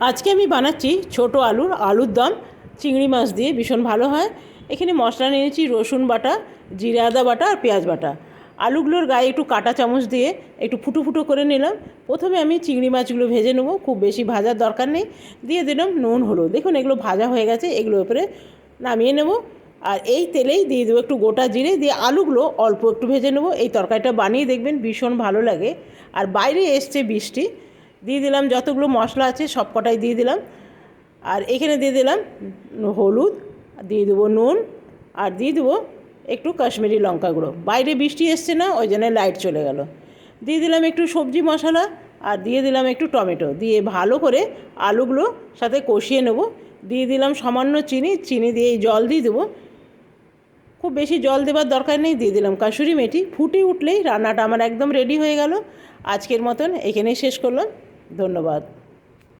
আজকে আমি বানাচ্ছি ছোট আলুর আলুর দম। চিংড়ি মাছ দিয়ে ভীষণ ভালো হয়। এখানে মশলা নিয়েছি রসুন বাটা, জিরে আদা বাটা আর পেঁয়াজ বাটা। আলুগুলোর গায়ে একটু কাঁটা চামচ দিয়ে একটু ফুটো ফুটো করে নিলাম। প্রথমে আমি চিংড়ি মাছগুলো ভেজে নেব, খুব বেশি ভাজার দরকার নেই। দিয়ে দিলাম নুন, হলুদ। দেখুন এগুলো ভাজা হয়ে গেছে, এগুলো উপরে নামিয়ে নেব। আর এই তেলেই দিয়ে দেবো একটু গোটা জিরে। দিয়ে আলুগুলো অল্প একটু ভেজে নেব। এই তরকারিটা বানিয়ে দেখবেন ভীষণ ভালো লাগে। আর বাইরে এসছে বৃষ্টি। দিয়ে দিলাম যতগুলো মশলা আছে সব কটাই দিয়ে দিলাম। আর এখানে দিয়ে দিলাম হলুদ দিয়ে দেবো নুন, আর দিয়ে দেবো একটু কাশ্মীরি লঙ্কা গুঁড়ো। বাইরে বৃষ্টি এসছে না, ওই জন্য লাইট চলে গেল। দিয়ে দিলাম একটু সবজি মশলা, আর দিয়ে দিলাম একটু টমেটো। দিয়ে ভালো করে আলুগুলো সাথে কষিয়ে নেব। দিয়ে দিলাম সামান্য চিনি চিনি দিয়ে জল দিয়ে দেবো। খুব বেশি জল দেবার দরকার নেই, দিয়ে দিলাম কাসুরি মেথি। ফুটে উঠলেই রান্নাটা আমার একদম রেডি হয়ে গেল। আজকের মতন এখানেই শেষ করলাম। ধন্যবাদ।